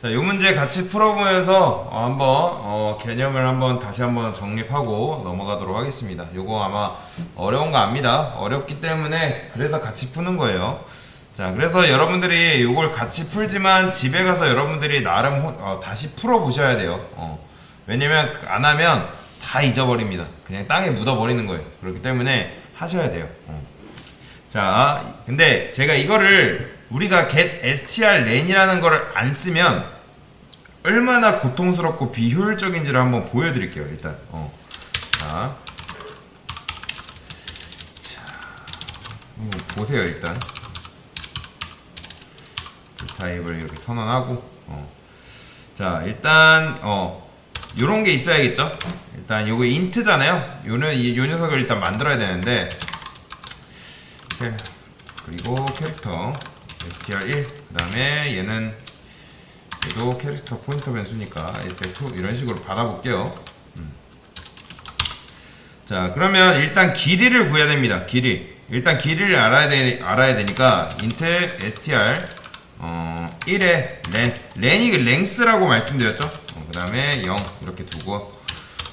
자, 이 문제 같이 풀어보면서 어, 한번 어, 개념을 한번 다시 한번 정립하고 넘어가도록 하겠습니다. 요거 아마 어려운 거 압니다. 어렵기 때문에 그래서 같이 푸는 거예요. 자, 그래서 여러분들이 요걸 같이 풀지만 집에 가서 여러분들이 나름 호- 어, 다시 풀어 보셔야 돼요. 어. 왜냐면 그안 하면 다 잊어버립니다. 그냥 땅에 묻어버리는 거예요. 그렇기 때문에 하셔야 돼요. 어. 자, 근데 제가 이거를 우리가 get str len이라는 거를 안 쓰면 얼마나 고통스럽고 비효율적인지를 한번 보여드릴게요. 일단, 어. 자, 자, 보세요. 일단 그 타입을 이렇게 선언하고, 어. 자, 일단 어 요런 게 있어야겠죠. 일단 요거 인트잖아요. 요는 이- 요 녀석을 일단 만들어야 되는데 그리고 캐릭터 str1 그 다음에 얘는 얘도 캐릭터 포인터 변수니까 str2 이런 식으로 받아볼게요. 음. 자 그러면 일단 길이를 구해야 됩니다. 길이 일단 길이를 알아야 되 알아야 되니까 인텔 str 어 1에 len len이 그 length라고 말씀드렸죠. 어, 그 다음에 0 이렇게 두고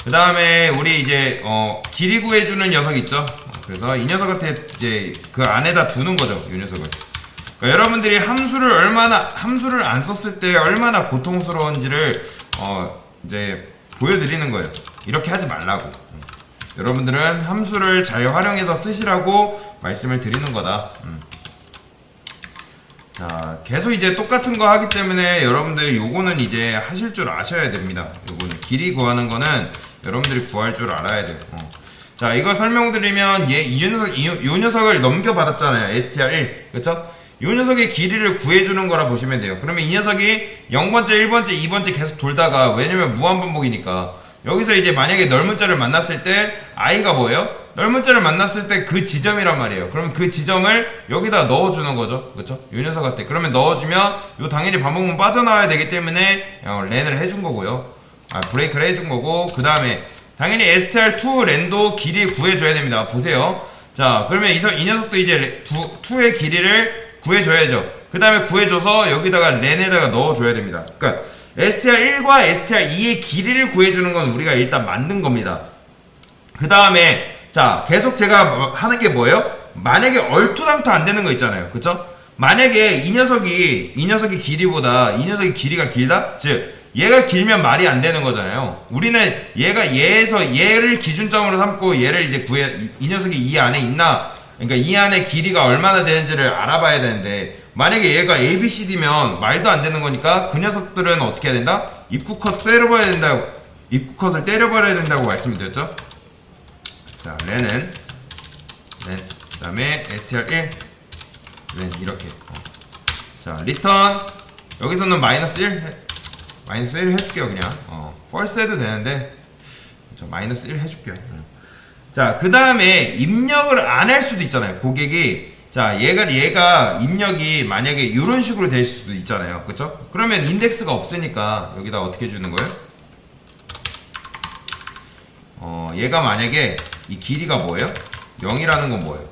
그 다음에 우리 이제 어 길이 구해주는 녀석 있죠. 어, 그래서 이 녀석한테 이제 그 안에다 두는 거죠. 이 녀석을. 여러분들이 함수를 얼마나 함수를 안 썼을 때 얼마나 고통스러운지를 어 이제 보여드리는 거예요. 이렇게 하지 말라고. 음. 여러분들은 함수를 잘 활용해서 쓰시라고 말씀을 드리는 거다. 음. 자, 계속 이제 똑같은 거 하기 때문에 여러분들 요거는 이제 하실 줄 아셔야 됩니다. 요거는 길이 구하는 거는 여러분들이 구할 줄 알아야 돼요. 어. 자, 이거 설명드리면 얘, 이 녀석, 이, 요 녀석을 넘겨받았잖아요. str1. 그쵸? 요 녀석의 길이를 구해주는 거라 보시면 돼요. 그러면 이 녀석이 0번째, 1번째, 2번째 계속 돌다가, 왜냐면 무한반복이니까. 여기서 이제 만약에 넓은 자를 만났을 때, i가 뭐예요? 넓은 자를 만났을 때 그 지점이란 말이에요. 그러면 그 지점을 여기다 넣어주는 거죠. 그쵸? 요 녀석한테. 그러면 넣어주면, 요 당연히 반복문 빠져나와야 되기 때문에, 어, 렌을 해준 거고요. 아, 브레이크를 해준 거고, 그 다음에, 당연히 str2 렌도 길이 구해줘야 됩니다. 보세요. 자, 그러면 이, 서- 이 녀석도 이제 레- 두, 2의 길이를 구해줘야죠. 그 다음에 구해줘서 여기다가 렌에다가 넣어줘야 됩니다. 그러니까 str1과 str2의 길이를 구해주는 건 우리가 일단 만든 겁니다. 그 다음에 자 계속 제가 하는 게 뭐예요? 만약에 얼토당토 안 되는 거 있잖아요, 그쵸? 만약에 이 녀석이 이 녀석의 길이보다 이 녀석의 길이가 길다, 즉 얘가 길면 말이 안 되는 거잖아요. 우리는 얘가 얘에서 얘를 기준점으로 삼고 얘를 이제 구해 이, 이 녀석이 이 안에 있나, 그러니까 이 안에 길이가 얼마나 되는지를 알아봐야 되는데 만약에 얘가 A, B, C, D면 말도 안 되는 거니까 그 녀석들은 어떻게 해야 된다? 입구 컷 때려봐야 된다. 입구 컷을 때려버려야 된다고 말씀드렸죠. 자, 렌은 렌, 그 다음에 str1 렌 이렇게 어. 자, 리턴 여기서는 마이너스 1 해, 마이너스 1 해줄게요 그냥 어, false 해도 되는데 저 마이너스 1 해줄게요 음. 자, 그 다음에 입력을 안 할 수도 있잖아요 고객이 자, 얘가 얘가 입력이 만약에 이런 식으로 될 수도 있잖아요 그쵸? 그러면 인덱스가 없으니까 여기다 어떻게 주는 거예요? 어, 얘가 만약에 이 길이가 뭐예요? 0이라는 건 뭐예요?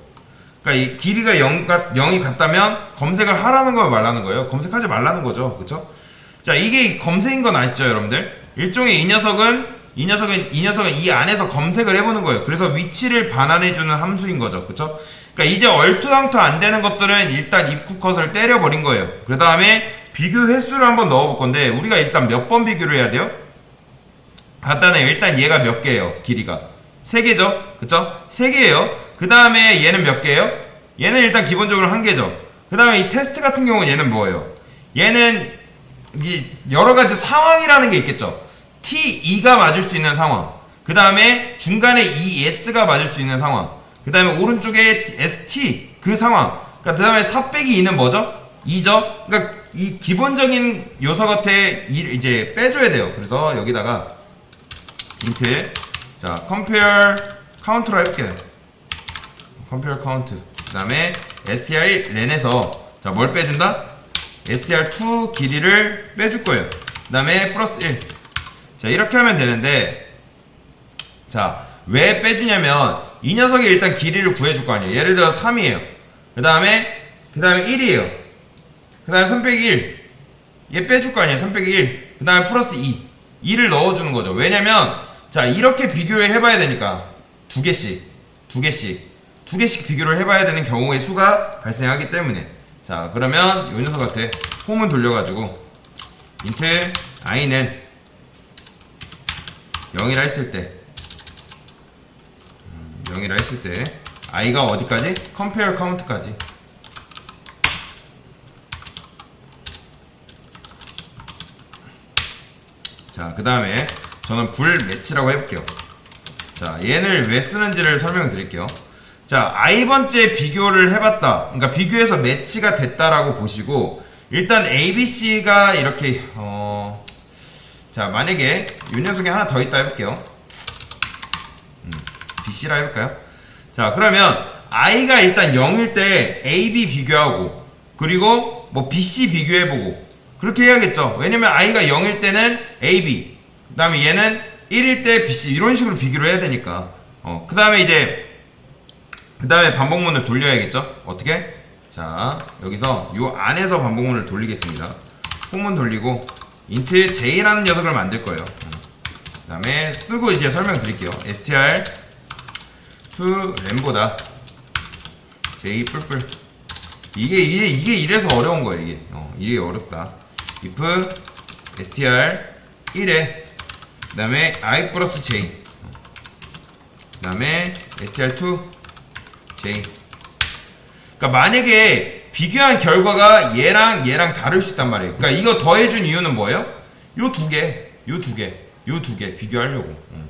그러니까 이 길이가 0, 0이 같다면 검색을 하라는 거예요, 말라는 거예요? 검색하지 말라는 거죠. 그쵸? 자, 이게 검색인 건 아시죠, 여러분들? 일종의 이 녀석은, 이 녀석은, 이 녀석은 이 안에서 검색을 해보는 거예요. 그래서 위치를 반환해주는 함수인 거죠. 그쵸? 그러니까 이제 얼토당토 안 되는 것들은 일단 입구 컷을 때려버린 거예요. 그 다음에 비교 횟수를 한번 넣어볼 건데, 우리가 일단 몇 번 비교를 해야 돼요? 간단해요. 일단 얘가 몇 개예요? 길이가 세 개죠, 그쵸? 세 개예요. 그 다음에 얘는 몇 개예요? 얘는 일단 기본적으로 한 개죠. 그 다음에 이 테스트 같은 경우는 얘는 뭐예요? 얘는 이 여러 가지 상황이라는 게 있겠죠. T2가 맞을 수 있는 상황. 그 다음에 중간에 ES가 맞을 수 있는 상황. 그 다음에 오른쪽에 ST 그 상황. 그러니까 그 다음에 4 빼기 2는 뭐죠? 2죠. 그러니까 이 기본적인 요소 이- 이제 빼줘야 돼요. 그래서 여기다가 인트 자 compare 카운트로 해볼게요 compare count 그 다음에 str 렌에서 자 뭘 빼준다? str2 길이를 빼줄 거예요 그 다음에 플러스 1 자 이렇게 하면 되는데 자 왜 빼주냐면 이 녀석이 일단 길이를 구해줄 거 아니에요. 예를 들어 3이에요. 그 다음에 그 다음에 1이에요. 그 다음에 3 빼기 1 얘 빼줄 거 아니야 3 빼기 1. 그 다음에 플러스 2. 2를 넣어주는 거죠. 왜냐면 자 이렇게 비교를 해봐야 되니까. 두 개씩 두 개씩. 두 개씩 비교를 해봐야 되는 경우의 수가 발생하기 때문에. 자 그러면 요 녀석한테 홈은 돌려가지고 인트 i는 0이라 했을 때. 음, 0이라 했을 때. I가 어디까지? compare count까지. 자 그 다음에 저는 불 매치라고 해볼게요. 자 얘를 왜 쓰는지를 설명을 드릴게요. 자 i번째 비교를 해봤다. 그러니까 비교해서 매치가 됐다라고 보시고 일단 abc가 이렇게 어... 자 만약에 이 녀석이 하나 더 있다 해볼게요. 음, bc라 해볼까요? 자 그러면 i가 일단 0일 때 ab 비교하고 그리고 뭐 bc 비교해보고 그렇게 해야겠죠. 왜냐면 i가 0일 때는 ab 그 다음에 얘는 1일 때 bc 이런 식으로 비교를 해야 되니까. 어, 그 다음에 이제 그 다음에 반복문을 돌려야겠죠? 어떻게? 자 여기서 요 안에서 반복문을 돌리겠습니다. 홈은 돌리고 인트 j라는 녀석을 만들 거예요. 그 다음에 쓰고 이제 설명드릴게요. Str to 램보다 j 이게 이게 이게 이래서 어려운 거예요 이게. 어, 이게 어렵다. if str 1에 그 다음에 i 플러스 j. 그 다음에 str2 j. 그러니까 만약에 비교한 결과가 얘랑 얘랑 다를 수 있단 말이에요 그러니까 이거 더해준 이유는 뭐예요? 요 두 개, 요 두 개, 요 두 개 비교하려고 음.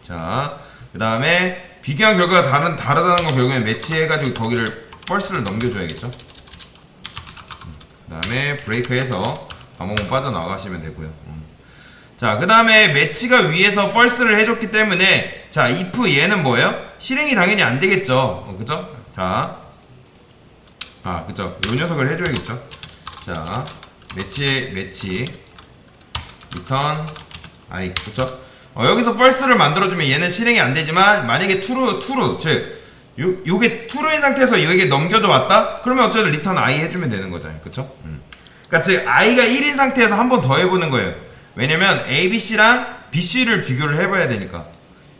자, 그 다음에 비교한 결과가 다른, 다르다는 건 결국엔 매치해가지고 거기를 펄스를 넘겨줘야겠죠 그 다음에 브레이크해서 반복문 빠져나가시면 되고요 음. 자, 그 다음에 매치가 위에서 펄스를 해줬기 때문에 자, if 얘는 뭐예요? 실행이 당연히 안 되겠죠. 어, 그죠? 자, 아, 그죠? 요 녀석을 해줘야겠죠. 자, 매치, 매치, 리턴, 아이, 그쵸? 어, 여기서 펄스를 만들어주면 얘는 실행이 안 되지만 만약에 true, true, 즉 요, 요게 true인 상태에서 여기에 넘겨져 왔다? 그러면 어쨌든 리턴 i 해주면 되는 거잖아요. 그쵸? 음. 그니까 즉 i가 1인 상태에서 한 번 더 해보는 거예요. 왜냐면 A, B, C랑 B, C를 비교를 해봐야 되니까.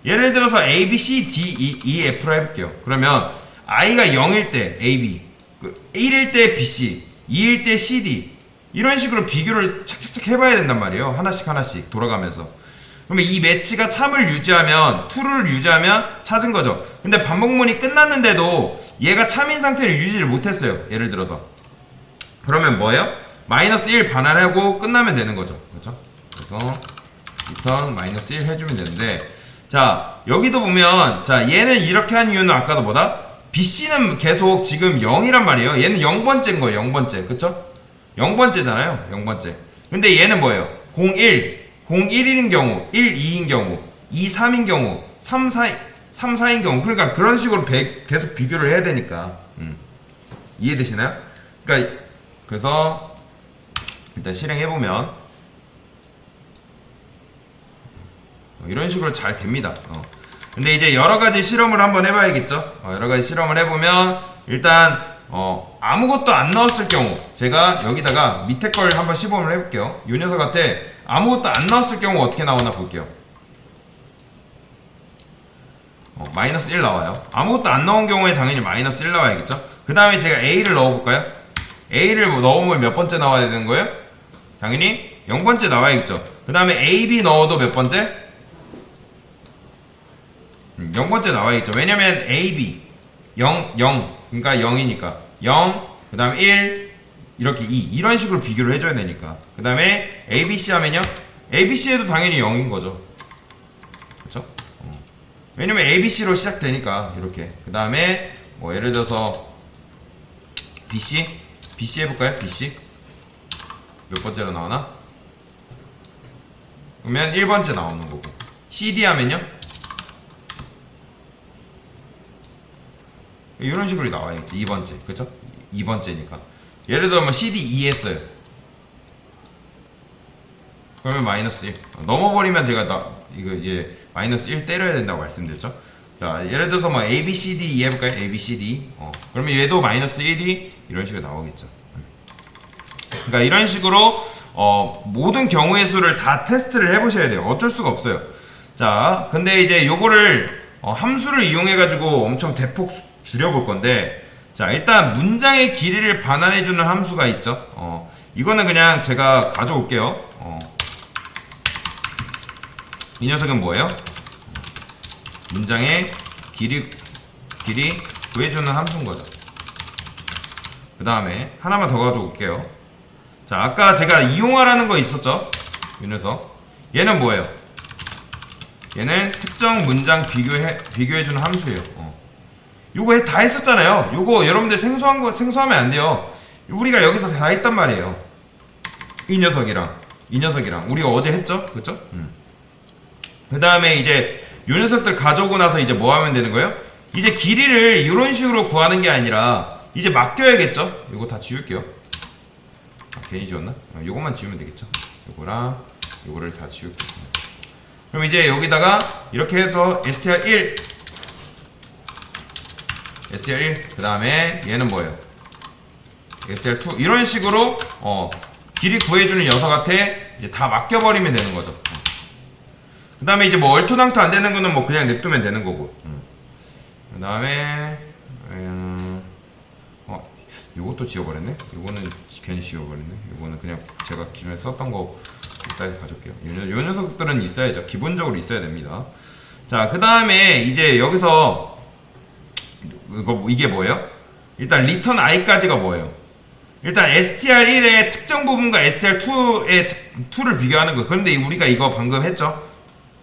예를 들어서 A, B, C, D, E, E, F로 해볼게요. 그러면 i가 0일 때 A, B, 그 1일 때 B, C, 2일 때 C, D 이런 식으로 비교를 착착착 해봐야 된단 말이에요. 하나씩 하나씩 돌아가면서. 그러면 이 매치가 참을 유지하면 true를 유지하면 찾은 거죠. 근데 반복문이 끝났는데도 얘가 참인 상태를 유지를 못했어요. 예를 들어서. 그러면 뭐예요? 마이너스 1 반환하고 끝나면 되는 거죠. 그렇죠? 그래서 리턴 마이너스 1 해주면 되는데 자 여기도 보면 자 얘는 이렇게 한 이유는 아까도 뭐다? BC는 계속 지금 0이란 말이에요. 얘는 0번째인 거예요. 0번째. 그쵸? 0번째잖아요. 0번째. 근데 얘는 뭐예요? 01, 01인 경우, 1, 2인 경우, 2, 3인 경우, 3, 4, 3, 4인 경우. 그러니까 그런 식으로 배- 계속 비교를 해야 되니까. 음. 이해되시나요? 그러니까 그래서 일단 실행해보면 어, 이런 식으로 잘 됩니다. 어. 근데 이제 여러 가지 실험을 한번 해봐야겠죠. 어, 여러 가지 실험을 해보면 일단 어, 아무것도 안 넣었을 경우 제가 여기다가 밑에 걸 한번 시범을 해볼게요. 이 녀석한테 아무것도 안 넣었을 경우 어떻게 나오나 볼게요. 어, 마이너스 1 나와요. 아무것도 안 넣은 경우에 당연히 마이너스 1 나와야겠죠. 그 다음에 제가 A를 넣어볼까요? A를 넣으면 몇 번째 나와야 되는 거예요? 당연히 0번째 나와야겠죠. 그 다음에 AB 넣어도 몇 번째? 음, 0번째 나와야겠죠. 왜냐면 AB 0, 0 그러니까 0이니까. 0, 그 다음에 1 이렇게 2 이런 식으로 비교를 해줘야 되니까. 그 다음에 ABC 하면요. ABC에도 당연히 0인 거죠. 그렇죠? 왜냐면 ABC로 시작되니까 이렇게. 그 다음에 뭐 예를 들어서 BC BC 해볼까요? BC 몇 번째로 나오나? 그러면 1번째 나오는 거고. CD 하면요 이런 식으로 나와야겠죠 2번째 그쵸? 2번째니까 예를 뭐 CD 2 했어요 그러면 마이너스 1 넘어버리면 제가 나 이거 이제 마이너스 1 때려야 된다고 말씀드렸죠 자 예를 들어서 뭐 A, B, C, D E 해볼까요? A, B, C, D 어 그러면 얘도 마이너스 1이 이런 식으로 나오겠죠 음. 그러니까 이런 식으로 어, 모든 경우의 수를 다 테스트를 해보셔야 돼요. 어쩔 수가 없어요. 자, 근데 이제 요거를 어, 함수를 이용해 가지고 엄청 대폭 수- 줄여볼 건데, 자 일단 문장의 길이를 반환해주는 함수가 있죠. 어, 이거는 그냥 제가 가져올게요. 어, 이 녀석은 뭐예요? 문장의 길이 길이 구해주는 함수인 거죠. 그 다음에 하나만 더 가져올게요. 자, 아까 제가 이용하라는 거 있었죠? 이 녀석. 얘는 뭐예요? 얘는 특정 문장 비교해 비교해주는 함수예요. 어. 요거 해- 다 했었잖아요. 요거 여러분들 생소한 거 생소하면 안 돼요. 우리가 여기서 다 했단 말이에요. 이 녀석이랑 이 녀석이랑 우리가 어제 했죠, 그렇죠? 그 다음에 이제 요 녀석들 가져오고 나서 이제 뭐 하면 되는 거예요? 이제 길이를 이런 식으로 구하는 게 아니라 이제 맡겨야겠죠? 이거 다 지울게요. 아, 괜히 지웠나? 아, 요것만 지우면 되겠죠? 요거랑 요거를 다 지울게요. 그럼 이제 여기다가 이렇게 해서 str1 str1 그 다음에 얘는 뭐예요? str2 이런 식으로 어, 길이 구해주는 녀석한테 이제 다 맡겨버리면 되는 거죠. 그 다음에 이제 뭐 얼토당토 안 되는 거는 뭐 그냥 냅두면 되는 거고. 그 다음에 음, 어 요것도 지워버렸네. 요거는 괜히 지워버렸네. 요거는 그냥 제가 기존에 썼던 거 사이즈 가져올게요. 요, 녀- 요 녀석들은 있어야죠. 기본적으로 있어야 됩니다. 자, 그 다음에 이제 여기서 이거 이게 뭐예요? 일단 리턴 i까지가 뭐예요? 일단 str1의 특정 부분과 str2의 2를 비교하는 거. 그런데 우리가 이거 방금 했죠?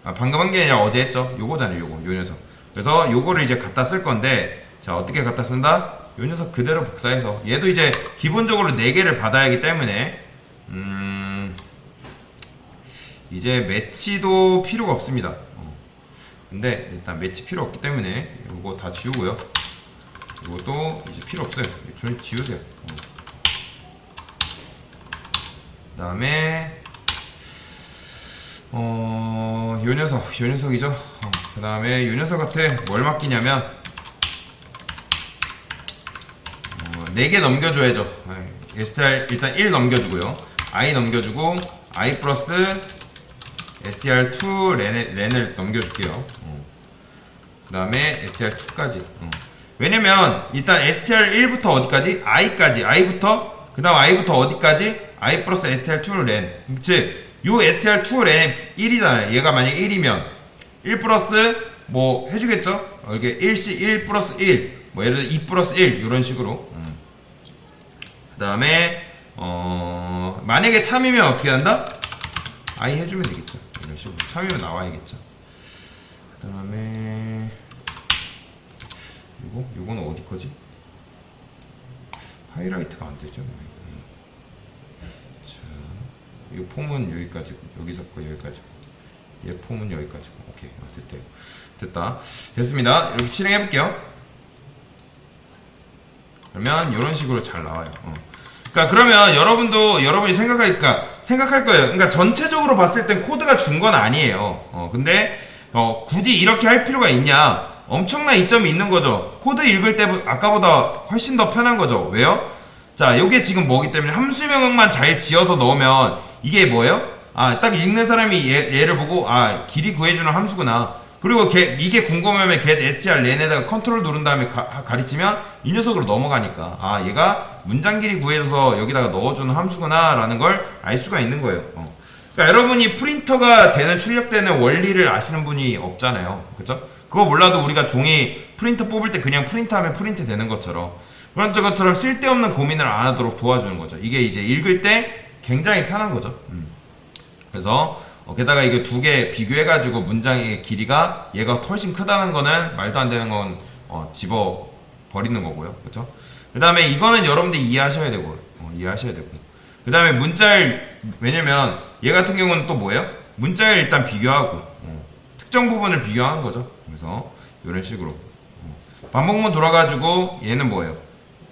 아, 방금 한 게 아니라 어제 했죠? 요거잖아요, 요거. 요 녀석. 그래서 요거를 이제 갖다 쓸 건데, 자, 어떻게 갖다 쓴다? 요 녀석 그대로 복사해서. 얘도 이제 기본적으로 4개를 받아야 하기 때문에, 음, 이제 매치도 필요가 없습니다. 어. 근데 일단 매치 필요 없기 때문에 요거 다 지우고요. 이것도 이제 필요 없어요. 저희 지우세요. 어. 그다음에 어, 요 녀석, 요 녀석이죠. 어, 그 다음에 요 녀석한테 뭘 맡기냐면 어, 4개 넘겨줘야죠. 네, STR 일단 1 넘겨주고요. I 넘겨주고 I 플러스 STR2 렌을, 렌을 넘겨줄게요. 어. 그 다음에 STR2까지. 왜냐면 일단 STR1부터 어디까지? I까지. I부터 그 다음 I부터 어디까지? I 플러스 STR2 렌. 즉, 요 STR2 렌 1이잖아요. 얘가 만약 1이면 1 플러스 뭐 해주겠죠? 어, 이게 1씩 1 플러스 1. 뭐 예를 들어 2 플러스 1 이런 식으로. 그 다음에 어 만약에 참이면 어떻게 한다? I 해주면 되겠죠. 이런 식으로 참이면 나와야겠죠. 그 다음에 이거 이거는 어디 거지? 하이라이트가 안 되죠. 음. 자, 이 폼은 여기까지 여기서 거 여기까지. 얘 폼은 여기까지. 오케이, 아, 됐대요. 됐다. 됐습니다. 이렇게 실행해 볼게요. 그러면 이런 식으로 잘 나와요. 어. 그러니까 그러면 여러분도 여러분이 생각하니까 생각할 거예요. 그러니까 전체적으로 봤을 땐 코드가 준 건 아니에요. 어, 근데 어, 굳이 이렇게 할 필요가 있냐? 엄청난 이점이 있는 거죠. 코드 읽을 때 아까보다 훨씬 더 편한 거죠. 왜요? 자, 요게 지금 뭐기 때문에 함수 명령만 잘 지어서 넣으면 이게 뭐예요? 아, 딱 읽는 사람이 얘, 얘를 보고 아, 길이 구해주는 함수구나. 그리고 걔, 이게 궁금하면 get str 렌에다가 컨트롤 누른 다음에 가, 가리치면 이 녀석으로 넘어가니까 아 얘가 문장 길이 구해서 여기다가 넣어주는 함수구나 라는 걸 알 수가 있는 거예요 어. 그러니까 여러분이 프린터가 되는 출력되는 원리를 아시는 분이 없잖아요 그죠? 그거 몰라도 우리가 종이 프린터 뽑을 때 그냥 프린트하면 프린트 되는 것처럼 그런 것처럼 쓸데없는 고민을 안 하도록 도와주는 거죠 이게 이제 읽을 때 굉장히 편한 거죠 음. 그래서 어, 게다가 이게 두 개 비교해가지고 문장의 길이가 얘가 훨씬 크다는 거는 말도 안 되는 건 어, 집어 버리는 거고요. 그렇죠? 그 다음에 이거는 여러분들이 이해하셔야 되고 어, 이해하셔야 되고 그 다음에 문자를 왜냐면 얘 같은 경우는 또 뭐예요? 문자를 일단 비교하고 어, 특정 부분을 비교하는 거죠. 그래서 이런 식으로 어, 반복문 돌아가지고 얘는 뭐예요?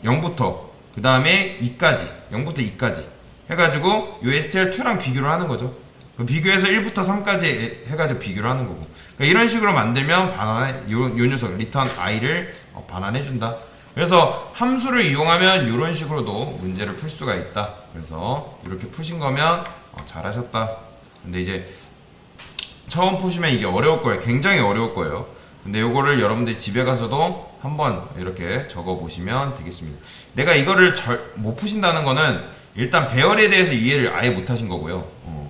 0부터 그 다음에 2까지 0부터 2까지 해가지고 요 STR2랑 비교를 하는 거죠. 그 비교해서 1부터 3까지 해가지고 비교를 하는 거고. 그러니까 이런 식으로 만들면 반환해 요, 요 녀석 리턴 i를 어, 반환해 준다. 그래서 함수를 이용하면 이런 식으로도 문제를 풀 수가 있다. 그래서 이렇게 푸신 거면 어, 잘하셨다. 근데 이제 처음 푸시면 이게 어려울 거예요. 굉장히 어려울 거예요. 근데 요거를 여러분들이 집에 가서도 한번 이렇게 적어 보시면 되겠습니다. 내가 이거를 절, 못 푸신다는 거는 일단 배열에 대해서 이해를 아예 못 하신 거고요. 어.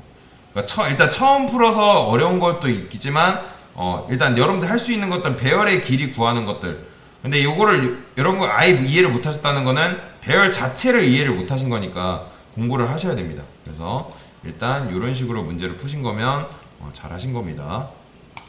그러니까 처, 일단 처음 풀어서 어려운 것도 있겠지만 어, 일단 여러분들 할 수 있는 것들 배열의 길이 구하는 것들 근데 요거를 여러분 거 아예 이해를 못 하셨다는 거는 배열 자체를 이해를 못 하신 거니까 공부를 하셔야 됩니다. 그래서 일단 이런 식으로 문제를 푸신 거면 어, 잘 하신 겁니다.